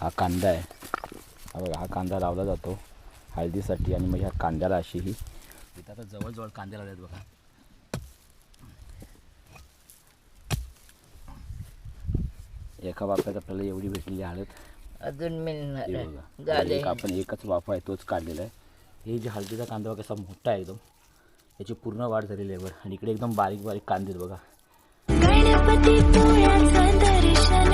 हा कांदा आहे. हा बघा हा कांदा लावला जातो हळदीसाठी आणि मग ह्या कांद्याला अशी ही इथं आता जवळजवळ कांदे लावले आहेत बघा. एका वाफ्यात आपल्याला एवढी भेटलेली हळद. अजून मिळणार झाले. एक आपण एकच वाफा आहे तोच काढलेला आहे. हे जे हळदीचा कांदा बघा कसा मोठा आहे एकदम. याची पूर्ण वाढ झालेली आहे बरं आणि इकडे एकदम बारीक बारीक कांदे आहेत बघा. गणपती पोळ्याचं दर्शन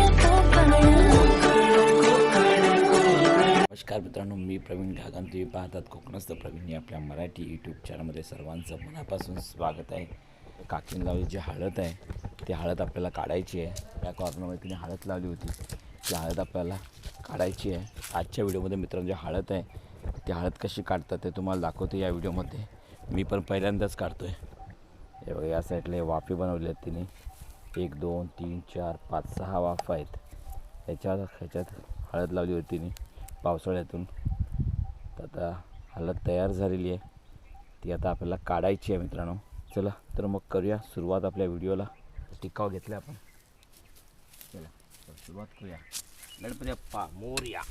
नमस्कार मित्रांनो मी प्रवीण घागन तुम्ही पाहतात कोकणस्थ प्रवीण या आपल्या मराठी यूट्यूब चॅनलमध्ये सर्वांचं मनापासून स्वागत आहे. काकीन लावली जी हळद आहे ती हळद आपल्याला काढायची आहे. त्या कॉर्नरमध्ये तिने हळद लावली होती. ती हळद आपल्याला काढायची आहे. आजच्या व्हिडिओमध्ये मित्रांनो जी हळद आहे ती हळद कशी काढतात ते तुम्हाला दाखवतो या व्हिडिओमध्ये मी पण पहिल्यांदाच काढतो आहे हे बघा या साईडला वाफे बनवले आहेत तिने. एक दोन तीन चार पाच सहा वाफ आहेत. ह्याच्यात ह्याच्यात हळद लावली होती तिने. पावसाळ्यातून. तर आता हलत तयार झालेली आहे. ती आता आपल्याला काढायची आहे मित्रांनो. चला तर मग करूया सुरुवात आपल्या व्हिडिओला. टिकाव घेतला आपण. चला सुरुवात करूया. गणपती अप्पा मोर्या.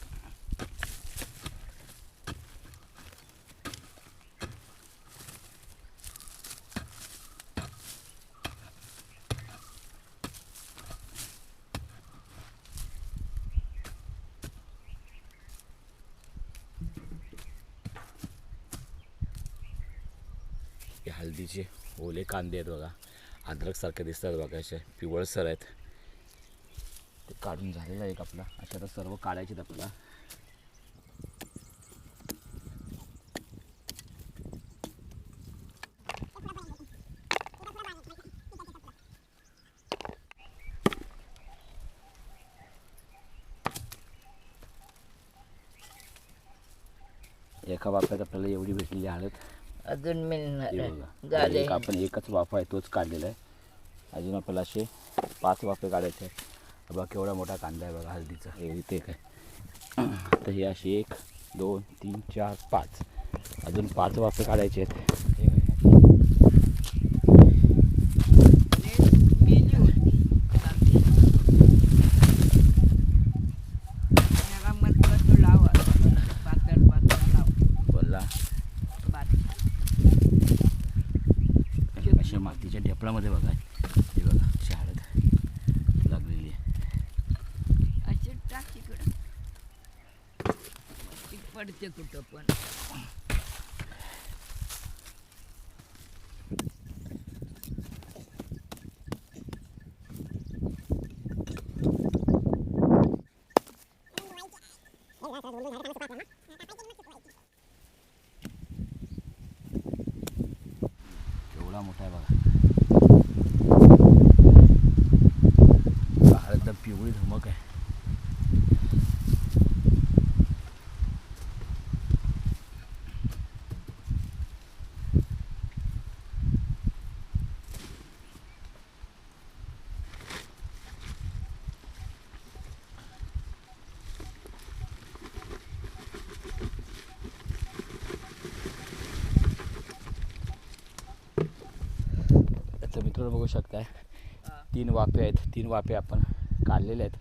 हल्दीचे हळदीचे ओले कांदे आहेत बघा. अद्रकसारखे दिसतात बघा असे. पिवळसर आहेत. ते काढून झालेलं आहे एक आपला. अशा आता सर्व काढायचे आहेत आपल्याला. एका वाफ्यात आपल्याला एवढी भेटलेली हळद अजून मिळणार हे आहे. बघा झाले एक आपण एकच वाफा आहे तोच काढलेला आहे. अजून आपल्याला असे पाच वाफे काढायचे आहेत. बघा केवढा मोठा कांदा आहे बघा हळदीचा. हे इथे एक आहे. तर हे असे एक दोन तीन चार पाच. अजून पाच वाफे काढायचे आहेत. हे बघा. बोलला अशा मातीच्या ढेपळामध्ये बघा हे बघा अशी हळद लागलेली आहे पडते कुठं पण केवढा मोठा आहे बघा हळद एकदम पिवळी धमक आहे तर मित्रांनो बघू शकताय. तीन वाफे आहेत तीन वाफे आपण काढलेले आहेत.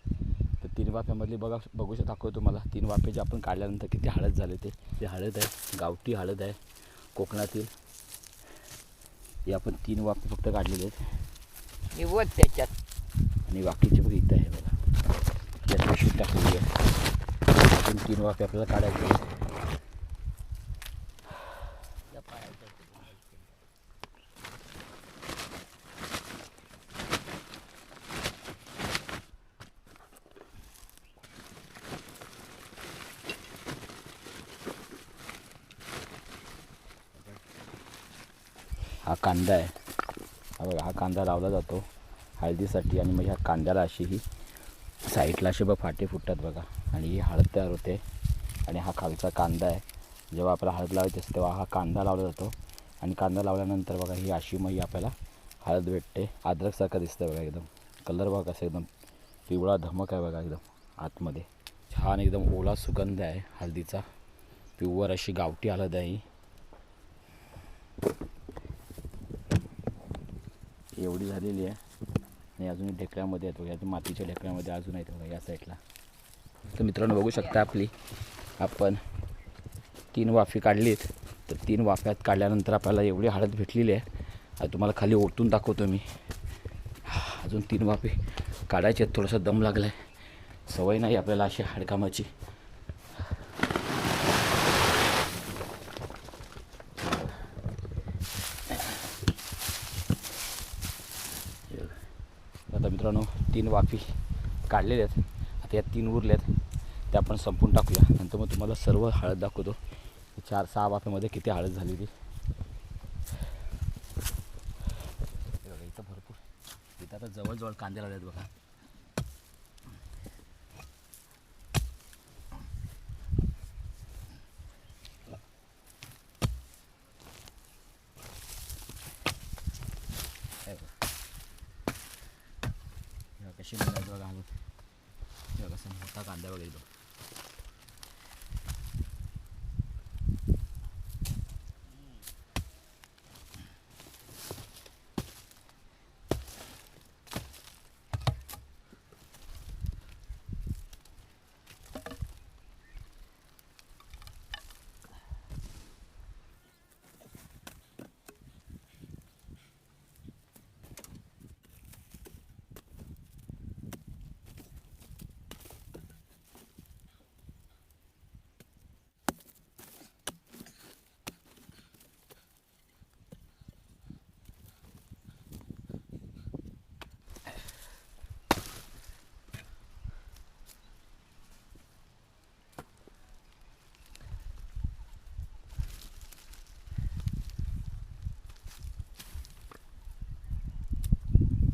तर तीन वाफ्यामधली बघा बघू शकता दाखवतो तुम्हाला. तीन वाफे जे आपण काढल्यानंतर किती हळद झाले ते. ते हळद आहे गावठी हळद आहे कोकणातील. हे आपण तीन वाफे फक्त काढलेले आहेत. निवड त्याच्यात. आणि बाकीचे बघ इथं आहे बघा. त्यात पिशवीत टाकलेली आहे. अजून तीन वाफे आपल्याला काढायचे आहेत हा कांदा आहे. हा बघा हा कांदा लावला जातो हळदीसाठी आणि मग ह्या कांद्याला अशी ही साईडला असे बघ फाटे फुटतात बघा. आणि ही हळद तयार होते. आणि हा खालचा कांदा आहे. जेव्हा आपल्याला हळद लावायची असते तेव्हा हा कांदा लावला जातो. आणि कांदा लावल्यानंतर बघा ही अशी मग ही आपल्याला हळद भेटते. अद्रकसारखं दिसतं बघा एकदम. कलर बघा कसं एकदम पिवळा धमक आहे बघा एकदम आतमध्ये. छान एकदम ओला सुगंध आहे हळदीचा. प्युअर अशी गावठी हळद आहे एवढी झालेली आहे. आणि अजून ढेकळ्यामध्ये येतो या मातीच्या ढेकळ्यामध्ये अजून येतो बघा या साईडला. तर मित्रांनो बघू शकता आपली. आपण तीन वाफी काढलीत. तर तीन वाफ्यात काढल्यानंतर आपल्याला एवढी हळद भेटलेली आहे. आता तुम्हाला खाली ओतून दाखवतो मी. अजून तीन वाफे काढायचे आहेत. थोडासा दम लागला आहे सवय नाही आपल्याला अशी हाडकामाची आता मित्रांनो तीन वाफी काढलेल्या आहेत. आता या तीन उरल्या आहेत त्या आपण संपून टाकूया. नंतर मग तुम्हाला सर्व हळद दाखवतो. चार सहा वाफ्यामध्ये किती हळद झाली ती इथं भरपूर. इथं आता जवळजवळ कांदे लावले आहेत बघा हे बघा. हे बघा कशी बनायची बघा हळद हे बघा असा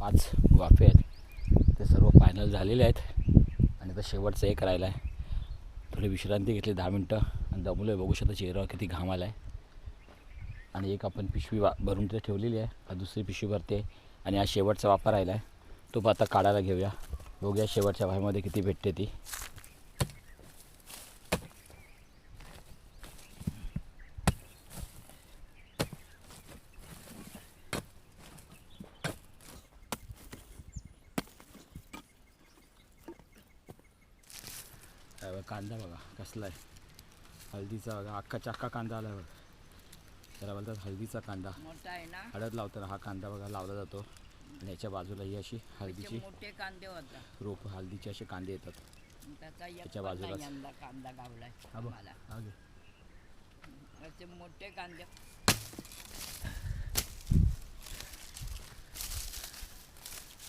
पाच वाफे आहेत. ते सर्व फायनल झालेले आहेत. आणि आता शेवटचं एक राहिलं आहे थोडी विश्रांती घेतली दहा मिनटं. आणि दमलो आहे बघू शकता चेहऱ्यावर किती घाम आला आहे आणि एक आपण पिशवी वा भरून तिथे ठेवलेली आहे. दुसरी पिशवी भरते. आणि हा शेवटचा वापर राहिला आहे तो पण आता काढायला घेऊया. बघूया शेवटच्या वाफ्यामध्ये किती भेटते ती. बघा, कांदा बघा कसला आहे. हळदीचा बघा अख्खा अख्खा कांदा आला बघा. त्याला बोलतात हळदीचा कांदा. हळद लावताना हा कांदा बघा लावला जातो. आणि याच्या बाजूला ही अशी हळदीची मोठे कांदे होता. रोप हळदीचे असे कांदे येतात. त्याच्या यंदा कांदा गावलाय मोठे कांदे.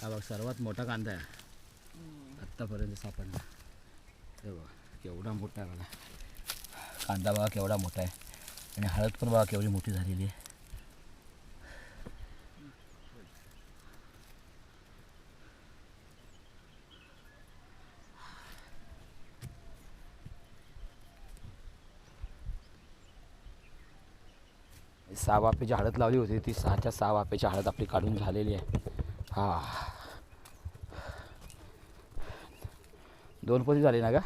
हा बघ सर्वात मोठा कांदा आहे. आत्तापर्यंत सापडला. हे बघा. केवढा मोठा आहे बघा. कांदा बघा केवढा मोठा आहे. आणि हळद पण बघा केवढी मोठी झालेली आहे. सहा वाफेची हळद लावली होती. ती सहाच्या सहा वाफेची हळद आपली काढून झालेली आहे. हा. दोन पोती झाली ना का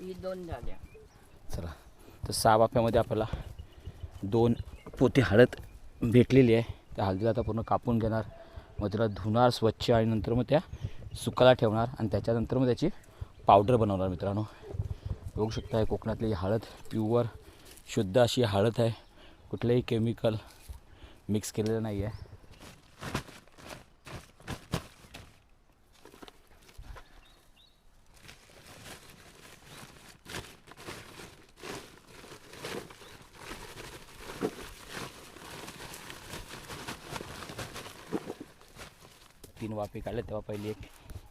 ही दोन झाल्या. चला तर सहा वाफ्यामध्ये आपल्याला दोन पोती हळद भेटलेली आहे. त्या हळदीला आता पूर्ण कापून घेणार. मग त्याला धुणार स्वच्छ आणि नंतर मग त्या सुकायला ठेवणार आणि त्याच्यानंतर मग त्याची पावडर बनवणार मित्रांनो. बघू शकता कोकणातली ही हळद प्युअर शुद्ध अशी हळद आहे. कुठलंही केमिकल मिक्स केलेलं नाही आहे तीन वाफी काढल्या तेव्हा पहिली एक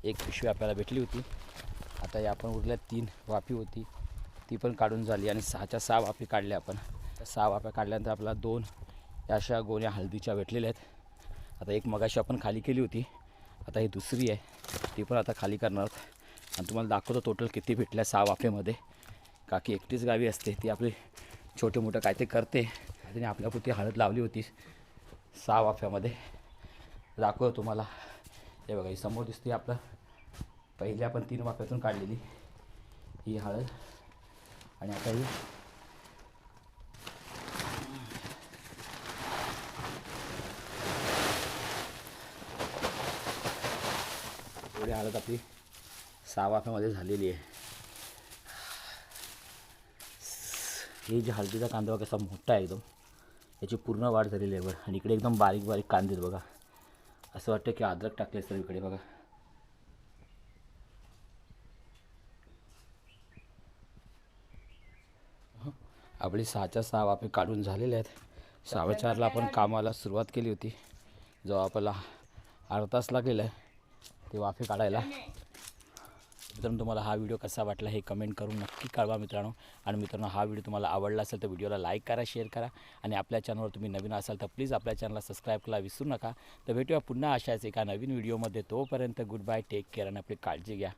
एक पिशवी आपल्याला भेटली होती. आता या आपण उरल्या तीन वाफी होती. ती पण काढून झाली आणि सहाच्या सहा वाफी काढल्या आपण. सहा वाफ्या काढल्यानंतर आपल्याला दोन या अशा गोण्या हळदीच्या भेटलेल्या आहेत. आता एक मगाशी आपण खाली केली होती. आता ही दुसरी आहे. ती पण आता खाली करणार आहोत. आणि तुम्हाला दाखवतो टोटल किती भेटल्या सहा वाफेमध्ये. काकी एकटीच गावी असते. ती आपली छोटे मोठं काय ते करते तिने आपल्यापुरती हळद लावली होती सहा वाफ्यामध्ये. दाखवतो तुम्हाला. हे बघा ही समोर दिसते आपलं. पहिल्या आपण तीन वाक्यातून काढलेली ही हळद. आणि आता ही एवढी हळद आपली सहा वाफ्यामध्ये झालेली आहे. हे जे हळदीचा कांदा बघा असा मोठा आहे एकदम. याची पूर्ण वाढ झालेली आहे बघा. आणि इकडे एकदम बारीक बारीक कांदे बघा. असं वाटतं की अद्रक टाकले सर बघा. आपली सहाच्या सहा वाफे काढून झालेले आहेत. सहाव्या आपण कामाला सुरुवात केली होती. जो आपल्याला अर्धा तास लागलेला आहे ते वाफे काढायला. मित्रांनो तुम्हाला हा व्हिडिओ कसा वाटला हे कमेंट करून नक्की कळवा मित्रांनो. आणि मित्रांनो हा व्हिडिओ तुम्हाला आवडला असेल तर व्हिडिओला लाईक करा शेअर करा. आणि आपल्या चॅनलवर तुम्ही नवीन असाल तर प्लीज आपल्या चॅनलला सबस्क्राईब करायला विसरू नका. तर भेटूया पुन्हा अशाच एका नवीन व्हिडिओमध्ये तोपर्यंत गुड बाय टेक केअर आणि आपली काळजी घ्या.